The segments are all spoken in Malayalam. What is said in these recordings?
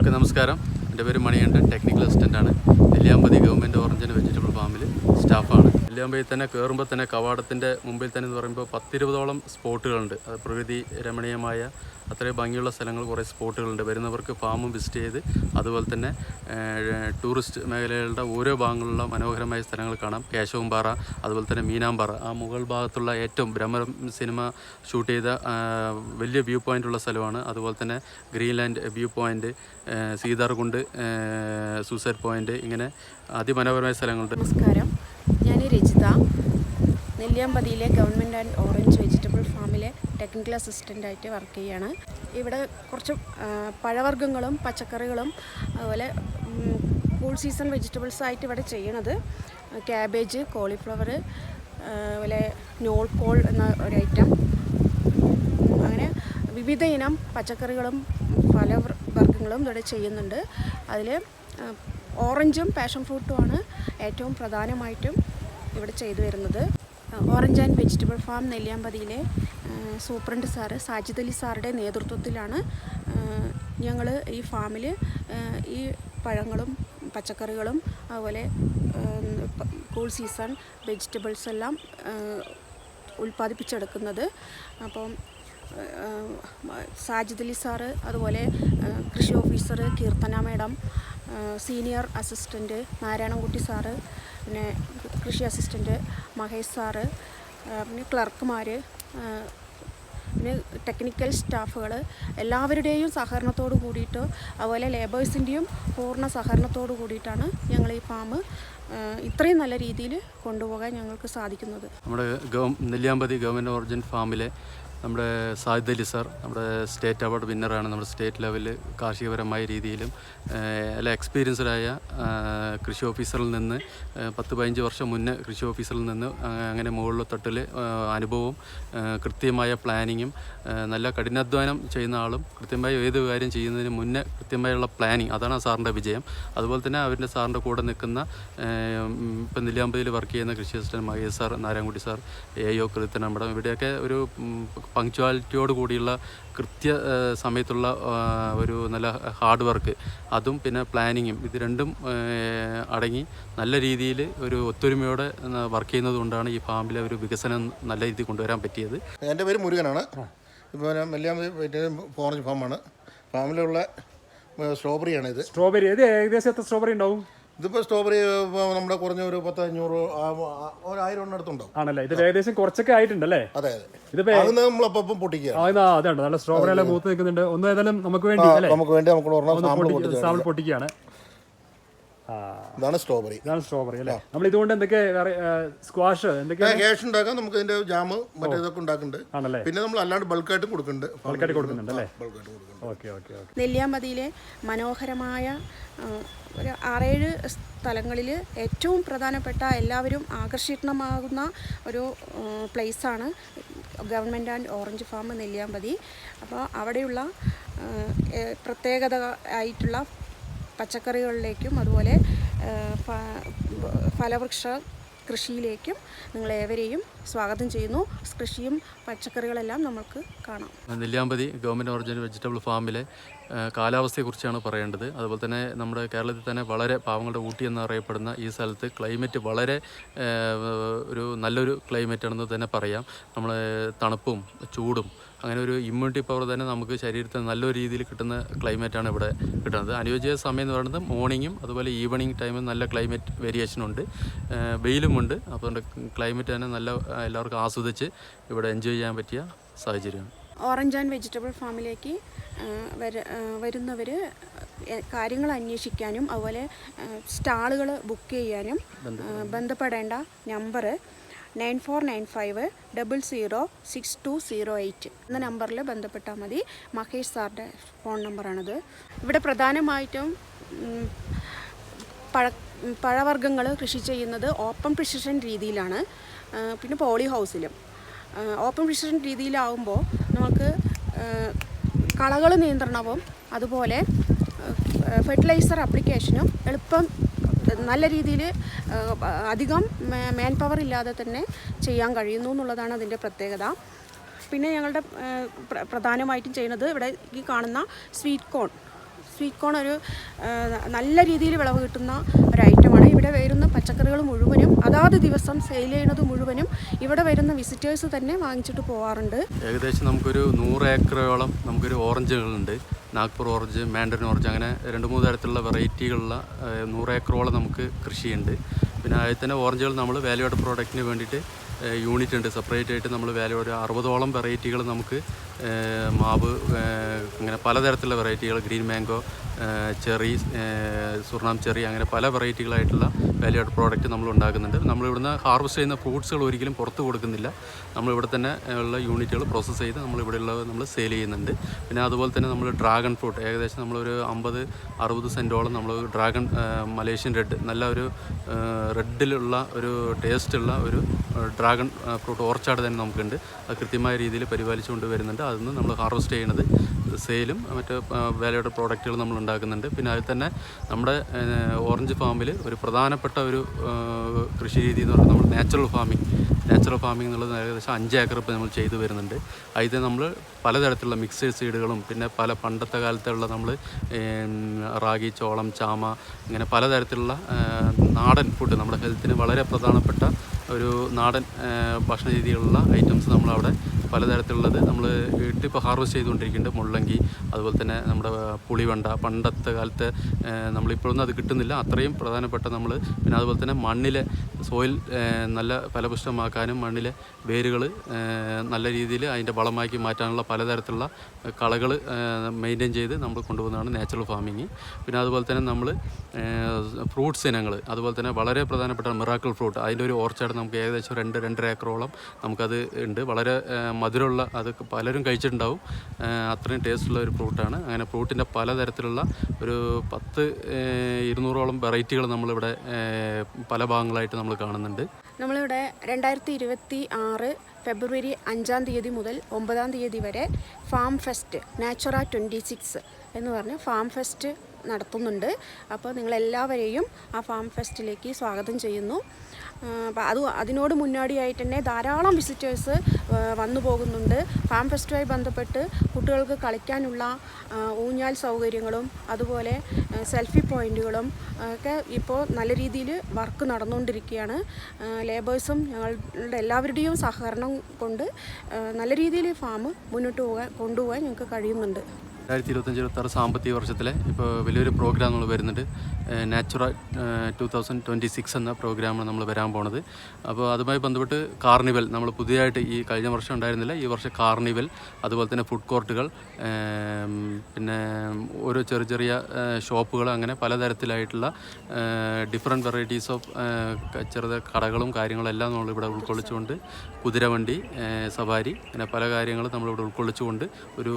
ഒക്കെ നമസ്കാരം. എന്റെ പേര് Maniyandan technical അസിസ്റ്റന്റാണ് Nelliyampathy government orange and vegetable ഫാമിൽ സ്റ്റാഫാണ് നെല്ലിയാമ്പതി തന്നെ കയറുമ്പോൾ തന്നെ കവാടത്തിന്റെ മുമ്പിൽ തന്നെ എന്ന് പറയുമ്പോൾ പത്തിരുപതോളം സ്പോട്ടുകളുണ്ട്. അത് പ്രകൃതി രമണീയമായ അത്രയും ഭംഗിയുള്ള സ്ഥലങ്ങൾ കുറേ സ്പോട്ടുകളുണ്ട്. വരുന്നവർക്ക് ഫാമും വിസിറ്റ് ചെയ്ത് അതുപോലെ തന്നെ ടൂറിസ്റ്റ് മേഖലകളുടെ ഓരോ ഭാഗങ്ങളിലുള്ള മനോഹരമായ സ്ഥലങ്ങൾ കാണാം. കേശവംപാറ അതുപോലെ തന്നെ മീനാമ്പാറ ആ മുകൾ ഭാഗത്തുള്ള ഏറ്റവും ഭ്രമരം സിനിമ ഷൂട്ട് ചെയ്ത വലിയ വ്യൂ പോയിന്റ് ഉള്ള സ്ഥലമാണ്. അതുപോലെ തന്നെ Greenland view point Seetharkund suicide point ഇങ്ങനെ അതിമനോഹരമായ സ്ഥലങ്ങളുണ്ട്. നമസ്കാരം. രജിത നെല്ലിയാമ്പതിയിലെ ഗവൺമെന്റ് ആൻഡ് ഓറഞ്ച് വെജിറ്റബിൾ ഫാമിലെ ടെക്നിക്കൽ അസിസ്റ്റന്റായിട്ട് വർക്ക് ചെയ്യുകയാണ് ഇവിടെ കുറച്ച് പഴവർഗങ്ങളും പച്ചക്കറികളും അതുപോലെ കൂൾ സീസൺ വെജിറ്റബിൾസ് ആയിട്ട് ഇവിടെ ചെയ്യണത് ക്യാബേജ് കോളിഫ്ലവർ അതുപോലെ നോൾ കോൾ എന്ന ഒരു ഐറ്റം അങ്ങനെ വിവിധ ഇനം പച്ചക്കറികളും പല വർഗങ്ങളും ഇവിടെ ചെയ്യുന്നുണ്ട്. അതിൽ ഓറഞ്ചും പാഷൻ ഫ്രൂട്ടുമാണ് ഏറ്റവും പ്രധാനമായിട്ടും ഇവിടെ ചെയ്തു വരുന്നത്. ഓറഞ്ച് ആൻഡ് വെജിറ്റബിൾ ഫാം നെല്ലിയാമ്പതിയിലെ സൂപ്രണ്ട് സാറ് സാജിദ് അലി സാറുടെ നേതൃത്വത്തിലാണ് ഞങ്ങൾ ഈ ഫാമിൽ ഈ പഴങ്ങളും പച്ചക്കറികളും അതുപോലെ കൂൾ സീസൺ വെജിറ്റബിൾസ് എല്ലാം ഉൽപ്പാദിപ്പിച്ചെടുക്കുന്നത്. അപ്പം സാജിദ് അലി സാറ് അതുപോലെ കൃഷി officer Keerthana madam senior assistant Narayanankutty sir പിന്നെ കൃഷി അസിസ്റ്റന്റ് മഹേഷ് സാറ് പിന്നെ ക്ലർക്കുമാർ പിന്നെ ടെക്നിക്കൽ സ്റ്റാഫുകൾ എല്ലാവരുടെയും സഹകരണത്തോട് കൂടിയിട്ട് അതുപോലെ ലേബേഴ്സിന്റെയും പൂർണ സഹകരണത്തോട് കൂടിയിട്ടാണ് ഞങ്ങൾ ഈ ഫാം ഇത്രയും നല്ല രീതിയിൽ കൊണ്ടുപോകാൻ ഞങ്ങൾക്ക് സാധിക്കുന്നത്. നമ്മുടെ നെല്ലിയാമ്പതി ഗവൺമെന്റ് ഓറിജിൻ ഫാമിലെ നമ്മുടെ സാജിദ് അലി സാർ നമ്മുടെ സ്റ്റേറ്റ് അവാർഡ് വിന്നറാണ് നമ്മുടെ സ്റ്റേറ്റ് ലെവലിൽ കാർഷികപരമായ രീതിയിലും അല്ല എക്സ്പീരിയൻസ്ഡായ കൃഷി ഓഫീസറിൽ നിന്ന് പത്ത് പതിനഞ്ച് വർഷം മുന്നേ കൃഷി ഓഫീസറിൽ നിന്ന് അങ്ങനെ മുകളിലെ തൊട്ടിൽ അനുഭവവും കൃത്യമായ പ്ലാനിങ്ങും നല്ല കഠിനാധ്വാനം ചെയ്യുന്ന ആളും കൃത്യമായി ഏത് കാര്യം ചെയ്യുന്നതിന് മുന്നേ കൃത്യമായുള്ള പ്ലാനിങ് അതാണ് സാറിന്റെ വിജയം. അതുപോലെ തന്നെ അവരുടെ സാറിന്റെ കൂടെ നിൽക്കുന്ന ഇപ്പം നെല്ലിയാമ്പതിയിൽ വർക്ക് ചെയ്യുന്ന കൃഷി assistant Mahesh sir Narayanankutty sir A O കൃത്യന madam ഇവിടെയൊക്കെ ഒരു പങ്ക്ച്വാലിറ്റിയോട് കൂടിയുള്ള കൃത്യ സമയത്തുള്ള ഒരു നല്ല ഹാർഡ് വർക്ക് അതും പിന്നെ പ്ലാനിങ്ങും ഇത് രണ്ടും അടങ്ങി നല്ല രീതിയിൽ ഒരു ഒത്തൊരുമയോടെ വർക്ക് ചെയ്യുന്നത് കൊണ്ടാണ് ഈ ഫാമിലെ ഒരു വികസനം നല്ല രീതിയിൽ കൊണ്ടുവരാൻ പറ്റിയത്. എന്റെ പേര് മുരുകനാണ്. ഇപ്പോൾ ഞാൻ വെല്ലിയാമ്പതി ഓറഞ്ച് ഫാമാണ് ഫാമിലുള്ള സ്ട്രോബെറിയാണ് ഇത് സ്ട്രോബെറി ഇത് ഏകദേശം എത്ര സ്ട്രോബെറി ഉണ്ടാവും? ഇതിപ്പോൾ സ്ട്രോബെറി നമ്മുടെ കുറഞ്ഞ ഒരു പത്ത് അഞ്ഞൂറ് ഒരു ആയിരം എണ്ണം അടുത്തുണ്ടാവും. ആണല്ലേ? ഇത് ഏകദേശം കുറച്ചൊക്കെ ആയിട്ടുണ്ടല്ലേ? അതെ അതെ. ഇതിപ്പോ നമ്മളപ്പം പൊട്ടിക്കുക. അതുണ്ട് നല്ല സ്ട്രോബെറി എല്ലാം മൂത്ത് നിൽക്കുന്നുണ്ട്. ഒന്ന് ഏതായാലും നമുക്ക് വേണ്ടി നമുക്ക് വേണ്ടി നമുക്ക് സാമ്പിൾ പൊട്ടിക്കുകയാണ്. ഇതാണ് സ്ട്രോബെറി ഇതാണ് സ്ട്രോബെറി അല്ലേ? നമ്മൾ ഇതുകൊണ്ട് എന്തൊക്കെ സ്ക്വാഷ് എന്തൊക്കെ ക്യാഷ് ഉണ്ടാക്കാം. നമുക്ക് ഇതിന്റെ ജാമ് മറ്റേതൊക്കെ ഉണ്ടാക്കുന്നുണ്ട്. ആണല്ലേ? പിന്നെ നമ്മൾ അല്ലാണ്ട് ബൾക്കായിട്ട് കൊടുക്കുന്നുണ്ട്. ബൾക്കായിട്ട് കൊടുക്കുന്നുണ്ട് അല്ലേ? ബൾക്കായിട്ട് കൊടുക്കുന്നുണ്ട്. Okay okay okay. നെല്ലിയാമ്പതിയിലെ മനോഹരമായ ഒരു ആറേഴ് സ്ഥലങ്ങളിൽ ഏറ്റവും പ്രധാനപ്പെട്ട എല്ലാവരും ആകർഷിക്കണമാകുന്ന ഒരു പ്ലേസാണ് government and orange farm Nelliyampathy. അപ്പോൾ അവിടെയുള്ള പ്രത്യേകത ആയിട്ടുള്ള പച്ചക്കറികളിലേക്കും അതുപോലെ ഫലവൃക്ഷ കൃഷിയിലേക്കും നിങ്ങളേവരെയും സ്വാഗതം ചെയ്യുന്നു. കൃഷിയും പച്ചക്കറികളെല്ലാം നമുക്ക് കാണാം. നെല്ലിയാമ്പതി ഗവൺമെന്റ് ഓറിജിനൽ വെജിറ്റബിൾ ഫാമിലെ കാലാവസ്ഥയെക്കുറിച്ചാണ് പറയേണ്ടത്. അതുപോലെ തന്നെ നമ്മുടെ കേരളത്തിൽ തന്നെ വളരെ പാവങ്ങളുടെ ഊട്ടി എന്നറിയപ്പെടുന്ന ഈ സ്ഥലത്ത് ക്ലൈമറ്റ് വളരെ ഒരു നല്ലൊരു ക്ലൈമറ്റ് ആണെന്ന് തന്നെ പറയാം. നമ്മൾ തണുപ്പും ചൂടും അങ്ങനെ ഒരു ഇമ്മ്യൂണിറ്റി പവർ തന്നെ നമുക്ക് ശരീരത്തിൽ നല്ലൊരു രീതിയിൽ കിട്ടുന്ന ക്ലൈമറ്റാണ് ഇവിടെ കിട്ടുന്നത്. അനുയോജ്യ സമയം എന്ന് പറയുന്നത് മോർണിംഗും അതുപോലെ ഈവനിങ് ടൈമും നല്ല ക്ലൈമറ്റ് വേരിയേഷനുണ്ട് വെയിലുമുണ്ട് അതുകൊണ്ട് ക്ലൈമറ്റ് തന്നെ നല്ല എല്ലാവർക്കും ആസ്വദിച്ച് ഇവിടെ എൻജോയ് ചെയ്യാൻ പറ്റിയ സാഹചര്യമാണ്. ഓറഞ്ച് ആൻഡ് വെജിറ്റബിൾ ഫാമിലേക്ക് വര വരുന്നവർ കാര്യങ്ങൾ അന്വേഷിക്കാനും അതുപോലെ സ്റ്റാളുകൾ ബുക്ക് ചെയ്യാനും ബന്ധപ്പെടേണ്ട number nine four nine five double zero six two zero eight എന്ന നമ്പറിൽ ബന്ധപ്പെട്ടാൽ മതി. മഹേഷ് സാറിന്റെ ഫോൺ നമ്പറാണത്. ഇവിടെ പ്രധാനമായിട്ടും പഴ പഴവർഗങ്ങൾ കൃഷി ചെയ്യുന്നത് ഓപ്പൺ പ്രിസിഷൻ രീതിയിലാണ്. പിന്നെ പോളി ഹൗസിലും. ഓപ്പൺ പ്രിസിഷൻ രീതിയിലാവുമ്പോൾ നമുക്ക് കളകൾ നിയന്ത്രണവും അതുപോലെ ഫെർട്ടിലൈസർ അപ്ലിക്കേഷനും എളുപ്പം നല്ല രീതിയിൽ അധികം മാൻ പവർ ഇല്ലാതെ തന്നെ ചെയ്യാൻ കഴിയുന്നു എന്നുള്ളതാണ് അതിന്റെ പ്രത്യേകത. പിന്നെ ഞങ്ങളുടെ പ്രധാനമായിട്ടും ചെയ്യുന്നത് ഇവിടെ ഈ കാണുന്ന സ്വീറ്റ് കോൺ. സ്വീറ്റ് കോൺ ഒരു നല്ല രീതിയിൽ വിളവ് കിട്ടുന്ന ഒരു ഇവിടെ വരുന്ന പച്ചക്കറികൾ മുഴുവനും അതാത് ദിവസം സെയിൽ ചെയ്യുന്നത് മുഴുവനും ഇവിടെ വരുന്ന വിസിറ്റേഴ്സ് തന്നെ വാങ്ങിച്ചിട്ട് പോവാറുണ്ട്. ഏകദേശം നമുക്കൊരു നൂറ് ഏക്കറോളം നമുക്കൊരു ഓറഞ്ചുകളുണ്ട്. നാഗ്പൂർ ഓറഞ്ച് മാൻഡറിൻ ഓറഞ്ച് അങ്ങനെ രണ്ട് മൂന്ന് തരത്തിലുള്ള വെറൈറ്റികളുള്ള നൂറ് ഏക്കറോളം നമുക്ക് കൃഷിയുണ്ട്. പിന്നെ അതിൽ തന്നെ ഓറഞ്ചുകൾ നമ്മൾ വാല്യൂഡ് പ്രോഡക്റ്റിന് വേണ്ടിയിട്ട് യൂണിറ്റ് ഉണ്ട്. സെപ്പറേറ്റ് ആയിട്ട് നമ്മൾ വാല്യൂ ഒരു അറുപതോളം വെറൈറ്റികൾ നമുക്ക് മാവ് അങ്ങനെ പലതരത്തിലുള്ള വെറൈറ്റികൾ green mango cherry Surinam cherry അങ്ങനെ പല വെറൈറ്റികളായിട്ടുള്ള വാല്യൂഡ് പ്രോഡക്റ്റ് നമ്മൾ ഉണ്ടാക്കുന്നുണ്ട്. നമ്മളിവിടുന്ന് ഹാർവസ്റ്റ് ചെയ്യുന്ന ഫ്രൂട്ട്സുകൾ ഒരിക്കലും പുറത്ത് കൊടുക്കുന്നില്ല. നമ്മളിവിടെ തന്നെ ഉള്ള യൂണിറ്റുകൾ പ്രോസസ്സ് ചെയ്ത് നമ്മൾ ഇവിടെയുള്ള നമ്മൾ സെയിൽ ചെയ്യുന്നുണ്ട്. പിന്നെ അതുപോലെ തന്നെ നമ്മൾ ഡ്രാഗൺ ഫ്രൂട്ട് ഏകദേശം നമ്മളൊരു അമ്പത് അറുപത് സെന്റോളം നമ്മൾ ഡ്രാഗൺ മലേഷ്യൻ റെഡ് നല്ല ഒരു റെഡിലുള്ള ഒരു ടേസ്റ്റുള്ള ഒരു ഡ്രാഗൺ ഫ്രൂട്ട് ഓർച്ചാട് തന്നെ നമുക്കുണ്ട്. അത് കൃത്യമായ രീതിയിൽ പരിപാലിച്ചുകൊണ്ട് വരുന്നുണ്ട്. അതിൽ നിന്ന് നമ്മൾ ഹാർവസ്റ്റ് ചെയ്യുന്നത്. സെയിലും മറ്റ് വിലയുടെ പ്രോഡക്റ്റുകൾ നമ്മൾ ഉണ്ടാക്കുന്നുണ്ട്. പിന്നെ അതിൽ തന്നെ നമ്മുടെ ഓറഞ്ച് ഫാമിൽ ഒരു പ്രധാനപ്പെട്ട ഒരു കൃഷി രീതി എന്ന് പറയുന്നത് നമ്മൾ നാച്ചുറൽ ഫാമിംഗ് നാച്ചുറൽ ഫാമിംഗ് എന്നുള്ളത് ഏകദേശം അഞ്ച് ഏക്കർ ഇപ്പോൾ നമ്മൾ ചെയ്തു വരുന്നുണ്ട്. അതിൽ നമ്മൾ പലതരത്തിലുള്ള മിക്സഡ് സീഡുകളും പിന്നെ പല പണ്ടത്തെ കാലത്തുള്ള നമ്മൾ റാഗി ചോളം ചാമ ഇങ്ങനെ പലതരത്തിലുള്ള നാടൻ ഫുഡ് നമ്മുടെ ഹെൽത്തിന് വളരെ പ്രധാനപ്പെട്ട ഒരു നാടൻ ഭക്ഷണ രീതിയിലുള്ള ഐറ്റംസ് നമ്മളവിടെ പലതരത്തിലുള്ളത് നമ്മൾ വീട്ടിൽ ഇപ്പോൾ ഹാർവസ്റ്റ് ചെയ്തുകൊണ്ടിരിക്കുന്നുണ്ട്. മുള്ളങ്കി അതുപോലെ തന്നെ നമ്മുടെ പുളിവണ്ട പണ്ടത്തെ കാലത്തെ നമ്മളിപ്പോഴൊന്നും അത് കിട്ടുന്നില്ല. അത്രയും പ്രധാനപ്പെട്ട നമ്മൾ പിന്നെ അതുപോലെ തന്നെ മണ്ണിലെ സോയിൽ നല്ല ഫലപുഷ്ടമാക്കാനും മണ്ണിലെ വേരുകൾ നല്ല രീതിയിൽ അതിന്റെ വളമാക്കി മാറ്റാനുള്ള പലതരത്തിലുള്ള കളകൾ മെയിന്റെയിൻ ചെയ്ത് നമ്മൾ കൊണ്ടുപോകുന്നതാണ് നാച്ചുറൽ ഫാമിങ് പിന്നെ അതുപോലെ തന്നെ നമ്മൾ ഫ്രൂട്ട്സ് ഇനങ്ങൾ അതുപോലെ തന്നെ വളരെ പ്രധാനപ്പെട്ട മിറാക്കിൾ ഫ്രൂട്ട് അതിന്റെ ഒരു ഓർച്ചാട് നമുക്ക് ഏകദേശം രണ്ട് രണ്ടര ഏക്കറോളം നമുക്കത് ഉണ്ട്. വളരെ മധുരമുള്ള അതൊക്കെ പലരും കഴിച്ചിട്ടുണ്ടാവും. അത്രയും ടേസ്റ്റുള്ള ഒരു ഫ്രൂട്ടാണ്. അങ്ങനെ ഫ്രൂട്ടിന്റെ പലതരത്തിലുള്ള ഒരു പത്ത് ഇരുന്നൂറോളം വെറൈറ്റികൾ നമ്മളിവിടെ പല ഭാഗങ്ങളായിട്ട് നമ്മൾ കാണുന്നുണ്ട്. നമ്മളിവിടെ രണ്ടായിരത്തി ഇരുപത്തി ആറ് ഫെബ്രുവരി അഞ്ചാം തീയതി മുതൽ ഒമ്പതാം തീയതി വരെ farm fest Natura twenty six എന്ന് പറഞ്ഞ് ഫാം ഫെസ്റ്റ് നടത്തുന്നുണ്ട്. അപ്പോൾ നിങ്ങളെല്ലാവരെയും ആ ഫാം ഫെസ്റ്റിലേക്ക് സ്വാഗതം ചെയ്യുന്നു. അപ്പോൾ അത് അതിനോട് മുന്നോടിയായിട്ട് തന്നെ ധാരാളം വിസിറ്റേഴ്സ് വന്നു പോകുന്നുണ്ട്. ഫാം ഫെസ്റ്റുമായി ബന്ധപ്പെട്ട് കുട്ടികൾക്ക് കളിക്കാനുള്ള ഊഞ്ഞാൽ സൗകര്യങ്ങളും അതുപോലെ സെൽഫി പോയിന്റുകളും ഒക്കെ ഇപ്പോൾ നല്ല രീതിയിൽ വർക്ക് നടന്നുകൊണ്ടിരിക്കുകയാണ്. ലേബേഴ്സും ഞങ്ങളുടെ എല്ലാവരുടെയും സഹകരണം കൊണ്ട് നല്ല രീതിയിൽ ഫാം മുന്നോട്ട് പോകാൻ കൊണ്ടുപോകാൻ ഞങ്ങൾക്ക് കഴിയുന്നുണ്ട്. രണ്ടായിരത്തി ഇരുപത്തഞ്ച് ഇരുപത്താറ് സാമ്പത്തിക വർഷത്തിലെ ഇപ്പോൾ വലിയൊരു പ്രോഗ്രാം നമ്മൾ വരുന്നുണ്ട് Natura two thousand twenty six എന്ന പ്രോഗ്രാമാണ് നമ്മൾ വരാൻ പോണത്. അപ്പോൾ അതുമായി ബന്ധപ്പെട്ട് കാർണിവൽ നമ്മൾ പുതിയതായിട്ട് ഈ കഴിഞ്ഞ വർഷം ഉണ്ടായിരുന്നില്ല. ഈ വർഷം കാർണിവൽ അതുപോലെ തന്നെ ഫുഡ് കോർട്ടുകൾ പിന്നെ ഓരോ ചെറിയ ചെറിയ ഷോപ്പുകൾ അങ്ങനെ പലതരത്തിലായിട്ടുള്ള ഡിഫറെന്റ് വെറൈറ്റീസ് ഓഫ് ചെറുത കടകളും കാര്യങ്ങളും എല്ലാം നമ്മളിവിടെ ഉൾക്കൊള്ളിച്ചുകൊണ്ട് കുതിരവണ്ടി സവാരി അങ്ങനെ പല കാര്യങ്ങളും നമ്മളിവിടെ ഉൾക്കൊള്ളിച്ചുകൊണ്ട് ഒരു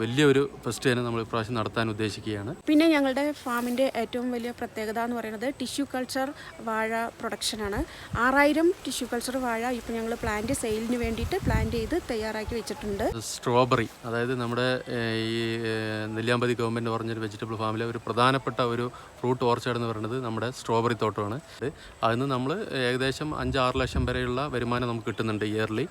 വലിയൊരു ഫെസ്റ്റ് തന്നെ നമ്മൾ ഇപ്രാവശ്യം നടത്താൻ ഉദ്ദേശിക്കുകയാണ്. പിന്നെ ഞങ്ങളുടെ ഫാമിന്റെ ഏറ്റവും വലിയ പ്രത്യേകത എന്ന് പറയുന്നത് ടിഷ്യൂ കൾച്ചർ വാഴ പ്രൊഡക്ഷനാണ് ആറായിരം ടിഷ്യൂ കൾച്ചർ വാഴ ഇപ്പോൾ ഞങ്ങൾ പ്ലാന്റ് സെയിലിന് വേണ്ടിയിട്ട് പ്ലാന്റ് ചെയ്ത് തയ്യാറാക്കി വെച്ചിട്ടുണ്ട്. സ്ട്രോബെറി അതായത് നമ്മുടെ ഈ നെല്ലിയാമ്പതി ഗവൺമെന്റ് പറഞ്ഞൊരു വെജിറ്റബിൾ ഫാമിലെ ഒരു പ്രധാനപ്പെട്ട ഒരു ഫ്രൂട്ട് ഓർച്ചേഡ് എന്ന് പറയുന്നത് നമ്മുടെ സ്ട്രോബെറി തോട്ടമാണ്. അതിൽ അതിന് നമ്മൾ ഏകദേശം അഞ്ച് ആറ് ലക്ഷം വരെയുള്ള വരുമാനം നമുക്ക് കിട്ടുന്നുണ്ട് ഇയർലി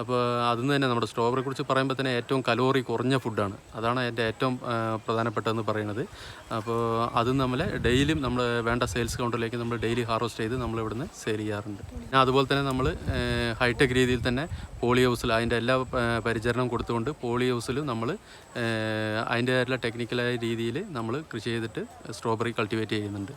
അപ്പോൾ അതിൽ നിന്ന് തന്നെ നമ്മുടെ സ്ട്രോബെറി കുറിച്ച് പറയുമ്പോൾ തന്നെ ഏറ്റവും കലോറി കുറഞ്ഞ ഫുഡാണ് അതാണ് അതിന്റെ ഏറ്റവും പ്രധാനപ്പെട്ടതെന്ന് പറയുന്നത്. അപ്പോൾ അത് നമ്മൾ ഡെയിലിയും നമ്മൾ വേണ്ട സെയിൽസ് കൗണ്ടറിലേക്ക് നമ്മൾ ഡെയിലി ഹാർവസ്റ്റ് ചെയ്ത് നമ്മൾ ഇവിടുന്ന് സെയിൽ ചെയ്യാറുണ്ട്. പിന്നെ അതുപോലെ തന്നെ നമ്മൾ ഹൈടെക് രീതിയിൽ തന്നെ പോളി ഹൗസിൽ അതിന്റെ എല്ലാ പരിചരണം കൊടുത്തുകൊണ്ട് പോളി ഹൗസിലും നമ്മൾ അതിന്റെതായിട്ടുള്ള ടെക്നിക്കലായ രീതിയിൽ നമ്മൾ കൃഷി ചെയ്തിട്ട് സ്ട്രോബെറി കൾട്ടിവേറ്റ് ചെയ്യുന്നുണ്ട്.